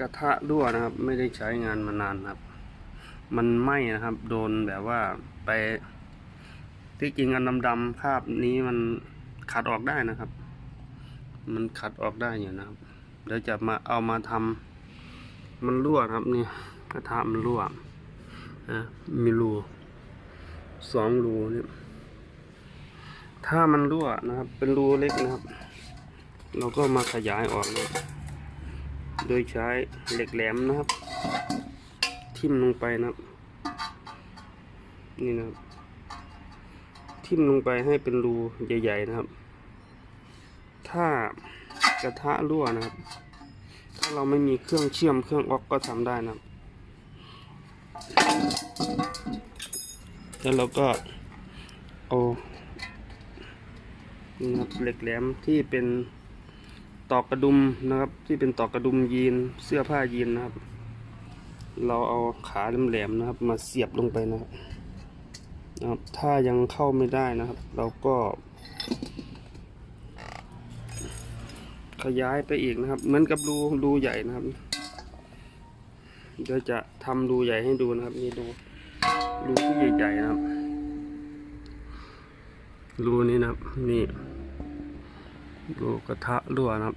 กระทะรั่วนะครับ ไม่ได้ใช้งานมานานครับ มันไหม้นะครับ โดนแบบว่าไป ที่จริงอันดำๆภาพนี้มันขัดออกได้นะครับ มันขัดออกได้อยู่นะครับเดี๋ยวจะมาเอามาทำมันรั่วครับนี่กระทะมันรั่วนะมีรูสองรูนี่ถ้ามันรั่วนะครับ เป็นรูเล็กนะครับ เราก็มาขยายออกนะ โดยใช้เหล็กแหลมนะครับ ทิ่มลงไปนะครับนี่นะครับ ทิ่มลงไปให้เป็นรูใหญ่ๆนะครับ ถ้ากระทะรั่วนะครับ ถ้าเราไม่มีเครื่องเชื่อมเครื่องออกก็ทำได้นะครับ แล้วเราก็เอานี่ครับเหล็กแหลมที่เป็น ตอกกระดุมนะครับ ที่เป็นตอกกระดุมยีนเสื้อผ้ายีนนะครับ เราเอาขาแหลมๆนะครับ มาเสียบลงไปนะครับนะครับ ถ้ายังเข้าไม่ได้นะครับ เราก็ ขยายไปอีกนะครับ เหมือนกับรูรูใหญ่นะครับเดี๋ยวจะทำรูใหญ่ให้ดูนะครับ นี่ดูรูที่ใหญ่ๆนะครับรูนี้นะครับนี่ รูกระทะรั่วนะครับ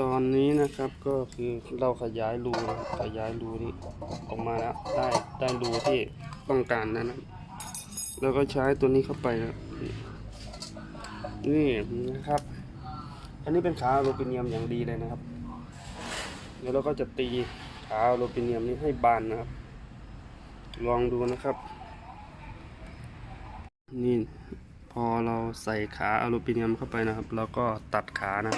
ตอนนี้นะครับก็คือเราขยายรูขยายรูนี้ออกมาแล้วได้ได้รูที่ต้องการแล้วนะแล้วก็ใช้ตัวนี้เข้าไปนะครับนี่นะครับ อันนี้เป็นขาอลูมิเนียมอย่างดีเลยนะครับ แล้วเราก็จะตีขาอลูมิเนียมนี้ให้บานนะครับ ลองดูนะครับ นี่พอเราใส่ขาอลูมิเนียมเข้าไปนะครับ แล้วก็ตัดขานะ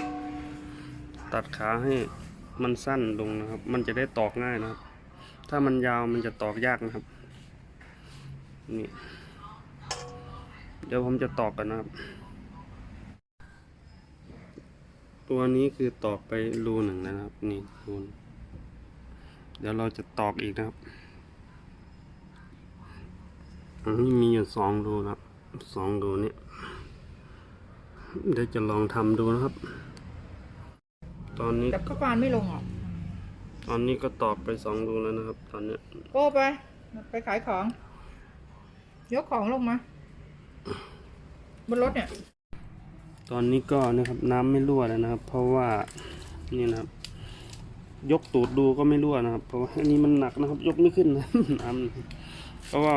ตัดขาให้มันสั้นลงนะครับ มันจะได้ตอกง่ายนะครับ ถ้ามันยาวมันจะตอกยากนะครับ นี่ เดี๋ยวผมจะตอกกันนะครับ ตัวนี้คือตอกไปรูหนึ่งนะครับ นี่รูเดี๋ยวเราจะตอกอีกนะครับ นนี้มีอยู่สองรูนะครับสองรูนี้เดี๋ยวจะลองทำดูนะครับ ตอนนี้จับข้าวปานไม่ลงหรอตอนนี้ก็ตอกไปสองรูแล้วนะครับ ตอนเนี้ยโก้ไป ไปขายของ ยกของลงมา บนรถเนี่ย ตอนนี้ก็นะครับน้ำไม่รั่วแล้วนะครับ เพราะว่านี่นะครับ ยกตูดดูก็ไม่รั่วนะครับ เพราะว่าอันนี้มันหนักนะครับ ยกไม่ขึ้นนะน้ำเพราะว่า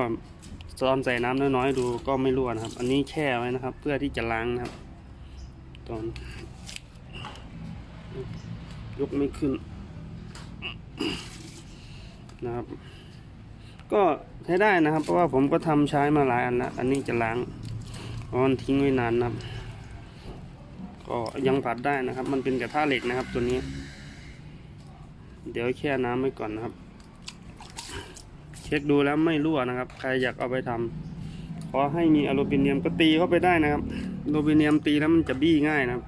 ตอนใส่น้ำน้อยๆดูก็ไม่รั่วนะครับ อันนี้แช่ไว้นะครับ เพื่อที่จะล้างนะครับ ตอน ยกไม่ขึ้นนะครับ ก็ใช้ได้นะครับ เพราะว่าผมก็ทำใช้มาหลายอันแล้วอันนี้จะล้างเพราะมันทิ้งไว้นานนะครับ ก็ยังผัดได้นะครับ มันเป็นกระทะเหล็กนะครับ ตัวนี้ เดี๋ยวแช่น้ำไว้ก่อนนะครับ เช็คดูแล้วไม่รั่วนะครับ ใครอยากเอาไปทำขอให้มีอลูมิเนียมก็ตีเข้าไปได้นะครับอลูมิเนียมตีแล้วมันจะบี้ง่ายนะครับ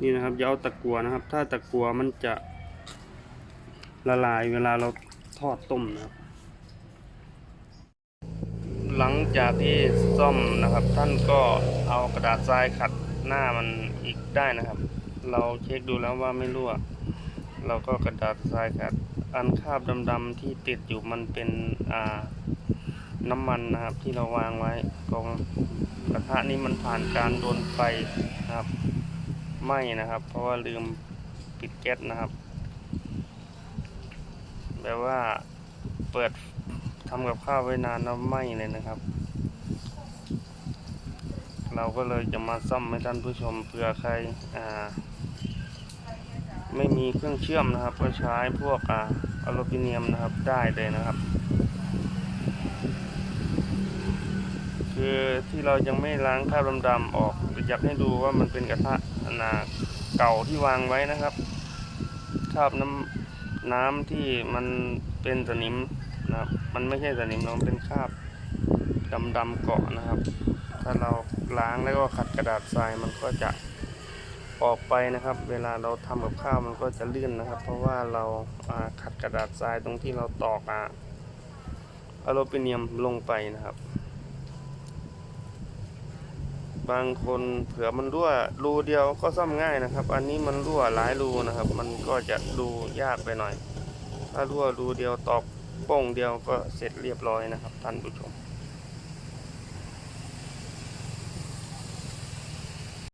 นี่นะครับอย่าเอาตะกัวนะครับ ถ้าตะกัวมันจะละลายเวลาเราทอดต้มนะครับ หลังจากที่ซ่อมนะครับ ท่านก็เอากระดาษทรายขัดหน้ามันอีกได้นะครับ เราเช็คดูแล้วว่าไม่รั่ว เราก็กระดาษทรายขัด อันคาบดำๆที่ติดอยู่มันเป็นอ่าน้ำมันนะครับที่เราวางไว้กองกระทะนี้มันผ่านการโดนไฟนะครับไหม้นะครับ เพราะว่าลืมปิดแก๊สนะครับแบบว่าเปิดทำกับข้าวไว้นานแล้วไหม้เลยนะครับ เราก็เลยจะมาซ่อมให้ท่านผู้ชมเผื่อใครอ่า ไม่มีเครื่องเชื่อมนะครับ ก็ใช้พวกอ่าอลูมิเนียมนะครับได้เลยนะครับ คือที่เรายังไม่ล้างคราบดำๆออกอยากให้ดูว่ามันเป็นกระทะนาเก่าที่วางไว้นะครับคราบน้ำน้ำที่มันเป็นสนิมนะครับ มันไม่ใช่สนิมนะมันเป็นคราบดำๆเกาะนะครับ ถ้าเราล้างแล้วก็ขัดกระดาษทรายมันก็จะ ออกไปนะครับ เวลาเราทำกับข้าวมันก็จะลื่นนะครับ เพราะว่าเราขัดกระดาษทรายตรงที่เราตอกอ่าอลูมิเนียมลงไปนะครับ บางคนเผื่อมันรั่วรูเดียวก็ซ่อมง่ายนะครับ อันนี้มันรั่วหลายรูนะครับ มันก็จะดูยากไปหน่อย ถ้ารั่วรูเดียวตอกโป้งเดียวก็เสร็จเรียบร้อยนะครับท่านผู้ชม